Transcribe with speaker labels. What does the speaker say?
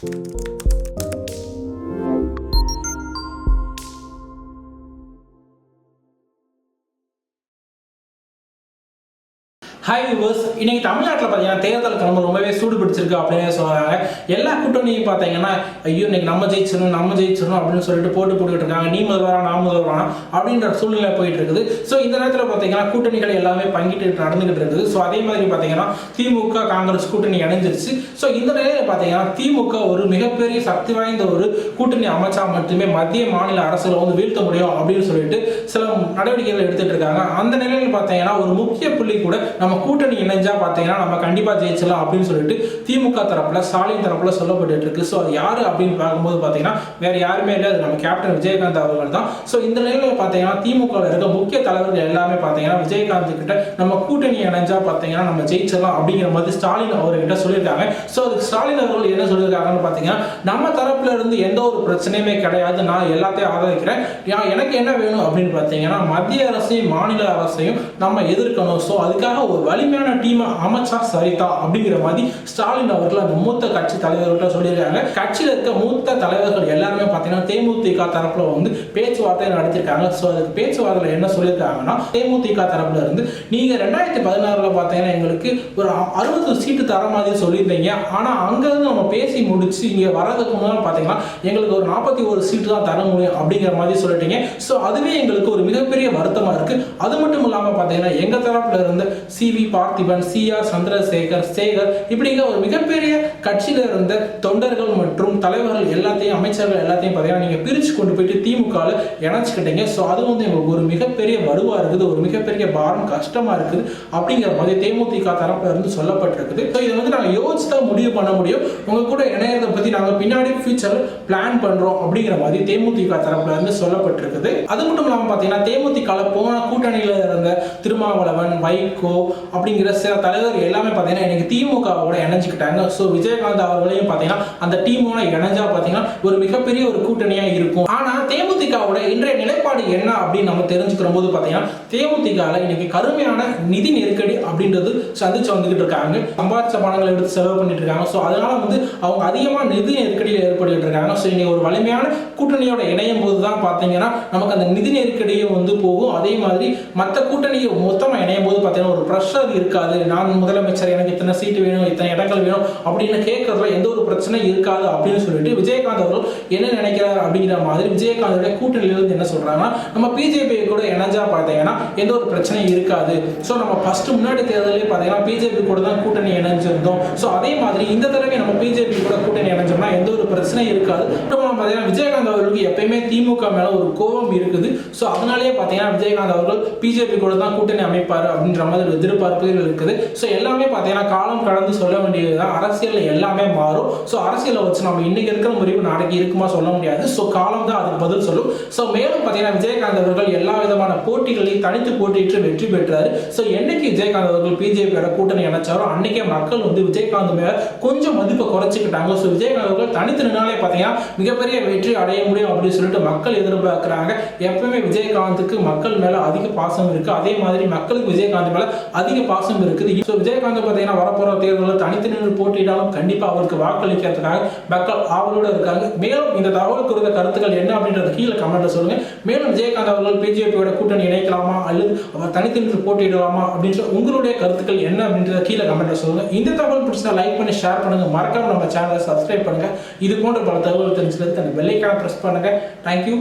Speaker 1: Música hi viewers இன்னைக்கு தமிழ்நாட்டில் பார்த்தீங்கன்னா தேர்தல் கிளம்ப ரொம்பவே சூடு பிடிச்சிருக்கு அப்படின்னு சொல்கிறாங்க எல்லா கூட்டணியும் பார்த்தீங்கன்னா ஐயோ இன்னைக்கு நம்ம ஜெயிச்சிடணும் நம்ம ஜெயிச்சிடணும் அப்படின்னு சொல்லிட்டு போட்டு போட்டுக்கிட்டு இருக்காங்க. நீ முதல்வரா நான் முதல்வரா அப்படின்ற சூழ்நிலை போயிட்டு இருக்குது. ஸோ இந்த நேரத்தில் பார்த்தீங்கன்னா கூட்டணிகள் எல்லாமே பங்கிட்டு நடந்துகிட்டு இருக்குது. ஸோ அதே மாதிரி பார்த்தீங்கன்னா திமுக காங்கிரஸ் கூட்டணி இணைஞ்சிருச்சு ஸோ இந்த நிலையில் பார்த்தீங்கன்னா திமுக ஒரு மிகப்பெரிய சக்தி வாய்ந்த ஒரு கூட்டணி அமைச்சா மட்டுமே மத்திய மாநில அரசுல வந்து வீழ்த்த முடியும் அப்படின்னு சொல்லிட்டு சில நடவடிக்கைகள் எடுத்துட்டு இருக்காங்க. அந்த நிலையில் பார்த்தீங்கன்னா ஒரு முக்கிய புள்ளி கூட நம்ம கூட்டணி இணைஞ்சா பார்த்தீங்கன்னா நம்ம கண்டிப்பா ஜெயிச்சலாம் அப்படின்னு சொல்லிட்டு திமுக தரப்புல ஸ்டாலின் தரப்புல சொல்லப்பட்டு இருக்கு. ஸோ அது யாரு அப்படின்னு பார்க்கும்போது பார்த்தீங்கன்னா வேற யாருமே இல்லை. அது நம்ம கேப்டன் விஜயகாந்த் அவர்கள் தான். ஸோ இந்த நிலையில் பார்த்தீங்கன்னா திமுக இருக்க முக்கிய தலைவர்கள் எல்லாமே பார்த்தீங்கன்னா விஜயகாந்த் கிட்ட நம்ம கூட்டணி இணைஞ்சா பார்த்தீங்கன்னா நம்ம ஜெயிச்சிடலாம் அப்படிங்கிற மாதிரி ஸ்டாலின் அவர்கிட்ட சொல்லியிருக்காங்க. ஸோ அதுக்கு ஸ்டாலின் அவர்கள் என்ன சொல்லியிருக்காங்கன்னு பார்த்தீங்கன்னா நம்ம தரப்புல இருந்து எந்த ஒரு பிரச்சனையுமே கிடையாது. நான் எல்லாத்தையும் ஆதரிக்கிறேன். எனக்கு என்ன வேணும் அப்படின்னு பார்த்தீங்கன்னா மத்திய அரசையும் மாநில அரசையும் நம்ம எதிர்க்கணும். ஸோ அதுக்காக ஒரு வலிமையான டீமை அமைச்சா சரிதா அப்படிங்கிற மாதிரி ஸ்டாலின் அவர்கள் அந்த மூத்த கட்சி தலைவர்கள்ட்ட சொல்லியிருக்காங்க. கட்சியில் இருக்க மூத்த தலைவர்கள் எல்லாருமே பார்த்தீங்கன்னா தேமுதிக தரப்புல வந்து பேச்சுவார்த்தை நடத்திருக்காங்க ஸோ அதுக்கு பேச்சுவார்த்தையில் என்ன சொல்லியிருக்காங்கன்னா தேமுதிக தரப்புல இருந்து நீங்க ரெண்டாயிரத்தி பதினாறுல பார்த்தீங்கன்னா எங்களுக்கு ஒரு அறுபது சீட்டு தர மாதிரி சொல்லியிருந்தீங்க. ஆனால் அங்கேருந்து நம்ம பேசி முடிச்சு இங்கே வரதுக்கு முன்னாடி பார்த்தீங்கன்னா எங்களுக்கு ஒரு நாற்பத்தி ஒரு சீட்டு தான் தர முடியும் அப்படிங்கிற மாதிரி சொல்லிட்டீங்க. ஸோ அதுவே எங்களுக்கு ஒரு மிகப்பெரிய வருத்தமா இருக்கு. அது மட்டும் இல்லாம பார்த்தீங்கன்னா எங்க தரப்புல இருந்து C V Parthiban C R Chandrasekhar Sekhar இப்படிங்கிற ஒரு மிகப்பெரிய கட்சியில இருந்த தொண்டர்கள் மற்றும் தலைவர்கள் எல்லாத்தையும் அமைச்சர்கள் எல்லாத்தையும் பார்த்தீங்கன்னா நீங்க பிரிச்சு கொண்டு போயிட்டு திமுகவில் இணைச்சிக்கிட்டீங்க. ஸோ அது வந்து எங்களுக்கு ஒரு மிகப்பெரிய வலுவா இருக்குது ஒரு மிகப்பெரிய பாரம் கஷ்டமா இருக்குது அப்படிங்கிற மாதிரி தேமுதிக தரப்புல இருந்து சொல்லப்பட்டிருக்குது. ஸோ இதை வந்து நாங்கள் யோசித்து தான் முடிவு பண்ண முடியும். உங்க கூட இணையத்தை பத்தி நாங்கள் பின்னாடி ஃபியூச்சர் பிளான் பண்றோம் அப்படிங்கிற மாதிரி தேமுதிக தரப்புல இருந்து சொல்லப்பட்டிருக்குது. அது மட்டும் இல்லாமல் பார்த்தீங்கன்னா தேமுதிக போன கூட்டணியில் இருந்த திருமாவளவன் வைகோ அப்படிங்கிற சில தலைவர் எல்லாமே பார்த்தீங்கன்னா இன்னைக்கு திமுகவோட இணைஞ்சுக்கிட்டாங்க. ஸோ விஜயகாந்த் அவர்களையும் பார்த்தீங்கன்னா அந்த டீமோட இணைஞ்சா பார்த்தீங்கன்னா ஒரு மிகப்பெரிய ஒரு கூட்டணியாக இருக்கும். ஆனால் தேமுதிகாவோட இன்றைய நிலைப்பாடு என்ன அப்படின்னு நம்ம தெரிஞ்சுக்கிற போது பார்த்தீங்கன்னா தேமுதிகாவில் இன்னைக்கு கடுமையான நிதி நெருக்கடி அப்படின்றது சந்திச்சு வந்துகிட்டு இருக்காங்க. சம்பாதிச்ச பணங்களை எடுத்து செலவு பண்ணிட்டு இருக்காங்க. ஸோ அதனால வந்து அவங்க அதிகமாக நிதி நெருக்கடியில் ஏற்பட்டு இருக்காங்க ஸோ நீங்கள் ஒரு வலிமையான கூட்டணியோட இணையும் போது தான் பார்த்தீங்கன்னா நமக்கு அந்த நிதி நெருக்கடியும் வந்து போகும். அதே மாதிரி மற்ற கூட்டணியை மொத்தமாக இணையும் போது பார்த்தீங்கன்னா ஒரு ப்ரெஷர் இருக்காது. நான் முதலமைச்சர் எனக்கு இத்தனை சீட்டு வேணும் இத்தனை இடங்கள் வேணும் அப்படின்னு கேட்கறதுல எந்த ஒரு பிரச்சனையும் இருக்காது அப்படின்னு சொல்லிட்டு விஜயகாந்த் அவர்கள் என்ன நினைக்கிறார் அப்படிங்கிற மாதிரி விஜயகாந்தோட கூட்டணியிலிருந்து என்ன சொல்றாங்கன்னா நம்ம பிஜேபி கூட இணைஞ்சா பார்த்தீங்கன்னா எந்த ஒரு பிரச்சனையும் இருக்காது. ஸோ நம்ம ஃபர்ஸ்ட் முன்னாடி தேர்தலே பார்த்தீங்கன்னா பிஜேபி கூட தான் கூட்டணி இணைஞ்சிருந்தோம். ஸோ அதே மாதிரி இந்த தடவை நம்ம பிஜேபி கூட கூட்டணி இணைஞ்சோம்னா எந்த ஒரு பிரச்சனையும் இருக்காது. அப்புறம் பார்த்தீங்கன்னா விஜயகாந்த் அவர்களுக்கு எப்பயுமே திமுக மேல ஒரு கோபம் இருக்குது. ஸோ அதனாலேயே பார்த்தீங்கன்னா விஜயகாந்த் அவர்கள் பிஜேபி கூட தான் கூட்டணி அமைப்பார் அப்படின்ற மாதிரி எதிர்பார்ப்புகள் இருக்குது. ஸோ எல்லாமே பார்த்தீங்கன்னா காலம் கடந்து சொல்ல வேண்டியதுதான். அரசியலில் எல்லாமே மாறும். ஸோ அரசியலை வச்சு நம்ம இன்னைக்கு இருக்கிற முடிவு நாளைக்கு இருக்குமா சொல்ல முடியாது. ஸோ காலம் தான் அதுக்கு பதில் சொல்லும். ஸோ மேலும் பார்த்தீங்கன்னா விஜயகாந்த் அவர்கள் எல்லா விதமான போட்டிகளையும் தனித்து போட்டியிட்டு வெற்றி பெற்றார். ஸோ என்னைக்கு விஜயகாந்த் அவர்கள் பிஜேபியோட கூட்டணி இணைச்சாரோ அன்னைக்கே மக்கள் வந்து விஜயகாந்த் மேல கொஞ்சம் மதிப்பை குறைச்சிக்கிட்டாங்க. ஸோ விஜயகாந்த் அவர்கள் தனித்து நின்னாலே பார்த்தீங்கன்னா மிகப்பெரிய வெற்றி அடைய முடியும் அப்படின்னு சொல்லிட்டு மக்கள் எதிர்பார்க்குறாங்க. எப்பவுமே விஜயகாந்துக்கு மக்கள் மேல அதிக பாசம் இருக்கு. அதே மாதிரி மக்களுக்கு விஜயகாந்த் மேல அதிக பாசம் இருக்குது. ஸோ விஜயகாந்த் பார்த்தீங்கன்னா வரப்போற தேர்தலில் தனித்து நின்று போட்டியிட்டாலும் கண்டிப்பா அவருக்கு வாக்களிக்கிறதுக்காக மக்கள் ஆவலோட இருக்காங்க. மேலும் இந்த தகவல் குறித்த கருத்துக்கள் என்ன அப்படின்றத கீழே கமெண்ட்ல சொல்லுங்க. மேலும் விஜயகாந்த் அவர்கள் பிஜேபியோட கூட்டணி இணைக்கலாமா? அல்லது அவர் தனித்து நின்று போட்டியிடலாமா? அப்படின்னு உங்களுடைய கருத்துக்கள் என்ன அப்படின்றத கீழே கமெண்ட்டில் சொல்லுங்க. இந்த தகவல் பிடிச்சா லைக் பண்ணி ஷேர் பண்ணுங்க. மறக்காம நம்ம சேனலை சப்ஸ்கிரைப் பண்ணுங்க. இது போன்ற பல தகவல் தெரிஞ்சுக்கிறதுக்கு அந்த பெல்லைக்கான ப்ரெஸ் பண்ணுங்க. தேங்க்யூ